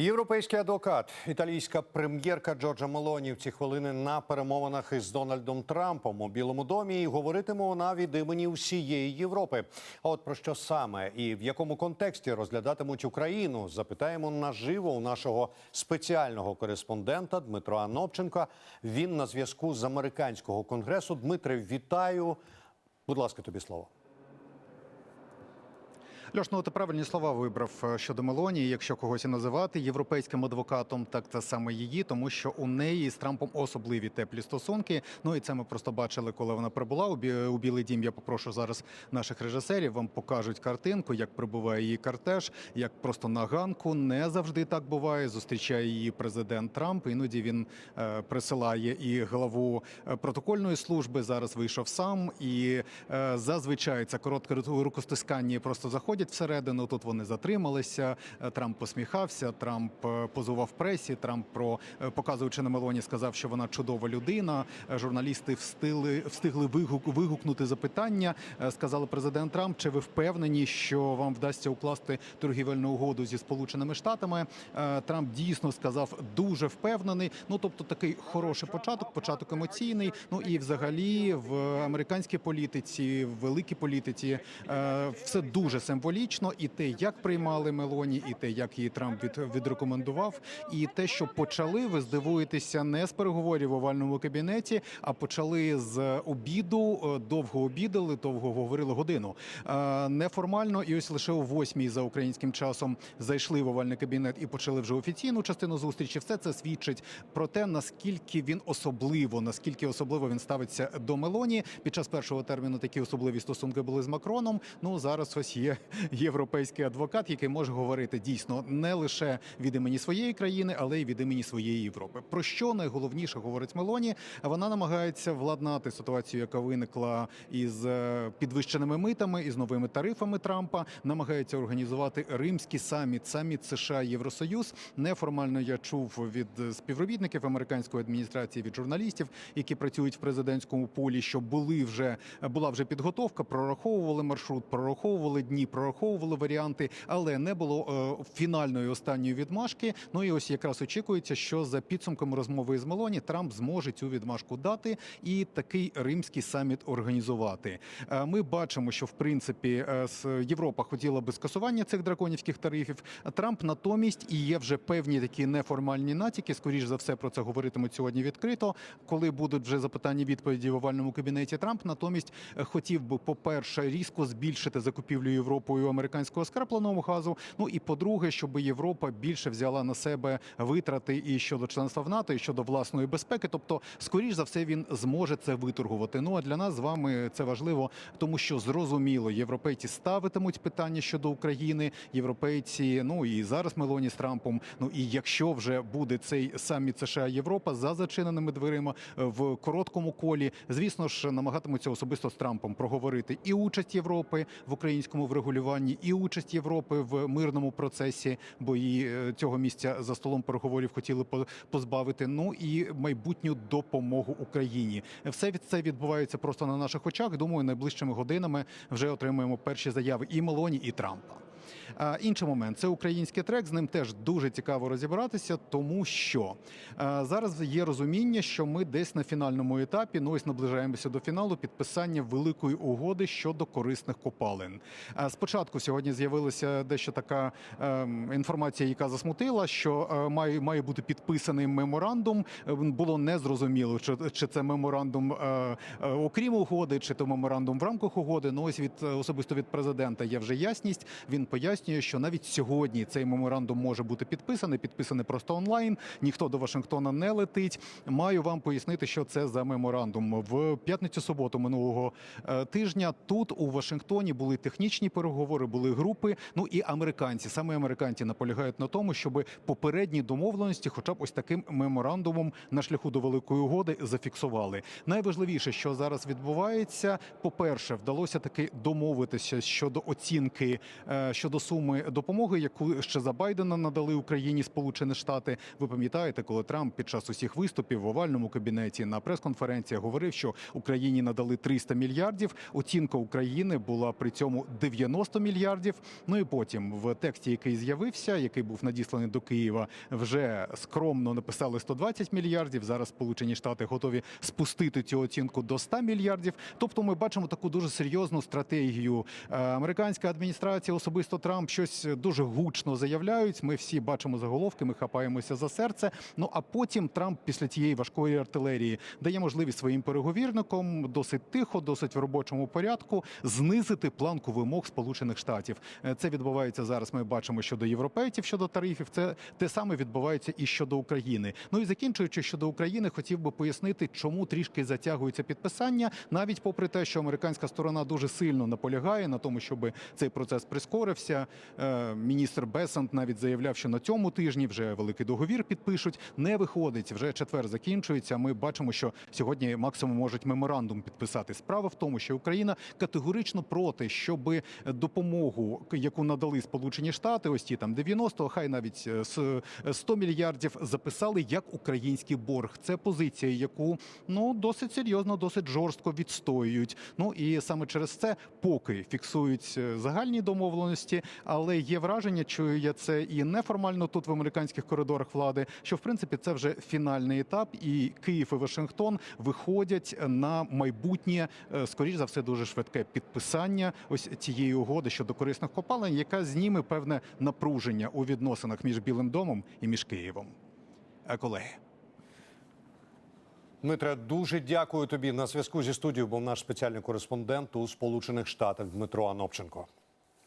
Європейський адвокат, італійська прем'єрка Джорджа Мелоні в ці хвилини на перемовинах із Дональдом Трампом у Білому домі. І говоритиме вона від імені всієї Європи. А от про що саме і в якому контексті розглядатимуть Україну? Запитаємо наживо у нашого спеціального кореспондента Дмитра Анопченка. Він на зв'язку з американського конгресу. Дмитре, вітаю. Будь ласка, тобі слово. Льош, ну ти правильні слова вибрав е, щодо Мелонії. Якщо когось і називати європейським адвокатом, так це саме її, тому що у неї з Трампом особливі теплі стосунки. Ну і це ми просто бачили, коли вона прибула у Бі- у Білий Дім. Я попрошу зараз наших режисерів вам покажуть картинку, як прибуває її кортеж, як просто на ганку. Не завжди так буває. Зустрічає її президент Трамп. Іноді він е, присилає і главу е, протокольної служби. Зараз вийшов сам, і е, зазвичай це коротке ру- рукостискання просто заходять всередину. Тут вони затрималися. Е, Трамп посміхався. Трамп е, позував пресі. Трамп про е, показуючи на Мелоні, сказав, що вона чудова людина. Журналісти встигли встигли вигук, вигукнути запитання. Сказали президент Трамп, чи ви впевнені, що вам вдасться укласти торгівельну угоду зі Сполученими Штатами? Трамп дійсно сказав дуже впевнений. Ну тобто такий хороший початок, початок емоційний. Ну і взагалі в американській політиці, в великій політиці все дуже символічно. І те, як приймали Мелоні, і те, як її Трамп від, відрекомендував, і те, що почали, ви здивуєтеся не з переговорів в овальному кабінеті, а почали з обіду. Е, Довго обідали, довго говорили годину. Е, Неформально, і ось лише о восьмій за українським часом зайшли в овальний кабінет і почали вже офіційну частину зустрічі. Все це свідчить про те, наскільки він особливо, наскільки особливо він ставиться до Мелоні. Під час першого терміну такі особливі стосунки були з Макроном. Ну зараз ось є європейський адвокат, який може говорити дійсно не лише від імені своєї країни, але й від імені своєї Європи. Про що найголовніше говорить Мелоні? Вона намагається владнати ситуацію, яка виникла із е, підвищеними митами із новими тарифами Трампа. Намагається організувати римський саміт, саміт США Євросоюз. Неформально я чув від співробітників американської адміністрації, від журналістів, які працюють в президентському полі, що були вже була вже підготовка, прораховували маршрут, прораховували дні, прораховували варіанти, але не було е, фінальної останньої відмашки. Ну і ось якраз очікується, що за підсумками розмови з Мелоні Трамп зможе цю відмашку дати і такий римський саміт організувати. Е, Ми бачимо, що в принципі е, Європа хотіла би скасування цих драконівських тарифів. Трамп натомість і є вже певні такі неформальні натяки. Скоріш за все про це говоритимуть сьогодні відкрито. Коли будуть вже запитання відповіді в овальному кабінеті, Трамп натомість хотів би, по-перше, різко збільшити закупівлю Європою американського скрапленого газу. Ну і по-друге, щоб Європа більше взяла на себе витрати і щодо членства в НАТО, і щодо власної безпеки. Тобто, скоріш за все, він зможе це виторгувати. Ну а для нас з вами це важливо, тому що зрозуміло, європейці ставитимуть питання щодо України. Європейці, ну і зараз Мелоні з Трампом. Ну і якщо вже буде цей саміт США Європа за зачиненими дверима е, в короткому колі, звісно ж, намагатимуться особисто з Трампом проговорити і участь Європи в українському врегулюванні, і участь Європи в мирному процесі, бо її е, цього місця за столом переговорів хотіли позбавити. Ну і майбутню допомогу Україні. Все від це відбувається просто на наших очах. Думаю, найближчими годинами вже отримаємо перші заяви і Мелоні, і Трампа. Інший момент це український трек. З ним теж дуже цікаво розібратися, тому що зараз є розуміння, що ми десь на фінальному етапі, ну ось наближаємося до фіналу підписання великої угоди щодо корисних копалин. Спочатку сьогодні з'явилася дещо така ем, інформація, яка засмутила, що е, має, має бути підписаний меморандум. Е, Було незрозуміло, чи, чи це меморандум е, е, окрім угоди, чи то меморандум в рамках угоди. Ну ось від особисто від президента є вже ясність. Він пояснює, що навіть сьогодні цей меморандум може бути підписаний, підписаний просто онлайн. Ніхто до Вашингтона не летить. Маю вам пояснити, що це за меморандум. В п'ятницю-суботу минулого е, тижня тут у Вашингтоні були технічні переговори, були групи. Ну і американці, саме американці наполягають на тому, щоб попередні домовленості, хоча б ось таким меморандумом на шляху до великої угоди, зафіксували. Найважливіше, що зараз відбувається, по-перше, вдалося таки домовитися щодо оцінки е, щодо суми допомоги, яку ще за Байдена надали Україні Сполучені Штати. Ви пам'ятаєте, коли Трамп під час усіх виступів в овальному кабінеті на прес-конференціях говорив, що Україні надали 300 мільярдів. Оцінка України була при цьому 90 мільярдів. Ну і потім в тексті, який з'явився, який був надісланий до Києва, вже скромно написали 120 мільярдів. Зараз Сполучені Штати готові спустити цю оцінку до 100 мільярдів. Тобто, ми бачимо таку дуже серйозну стратегію. Е, Американська адміністрація, особисто Трамп, щось дуже гучно заявляють. Ми всі бачимо заголовки, ми хапаємося за серце. Ну а потім Трамп після цієї важкої артилерії дає можливість своїм переговірникам досить тихо, досить в робочому порядку знизити планку вимог Сполучених Штатів. Е, Це відбувається зараз. Ми бачимо щодо європейців щодо тарифів. Це те саме відбувається і щодо України. Ну і закінчуючи щодо України, хотів би пояснити, чому трішки затягується підписання, навіть попри те, що американська сторона дуже сильно наполягає на тому, щоб цей процес прискорився. Е, Міністр Бесант навіть заявляв, що на цьому тижні вже великий договір підпишуть. Не виходить вже четвер закінчується. Ми бачимо, що сьогодні максимум можуть меморандум підписати. Справа в тому, що Україна категорично проти, щоб допомогу, яку надали Сполучені Штати, ось ті там 90, хай навіть е, 100 мільярдів записали як український борг. Це позиція, яку ну досить серйозно, досить жорстко відстоюють. Ну і саме через це поки фіксують е, загальні домовленості, але є враження, чую я це і неформально тут в американських коридорах влади, що в принципі це вже фінальний етап, і Київ і Вашингтон виходять на майбутнє, е, скоріш за все, дуже швидке підписання ось цієї угоди щодо корисних копалень, яка зніме певне напруження у відносинах між Білим домом і між Києвом. Е, Колеги. Дмитре, дуже дякую тобі. На зв'язку зі студією був наш спеціальний кореспондент у Сполучених Штатах Дмитро Анопченко.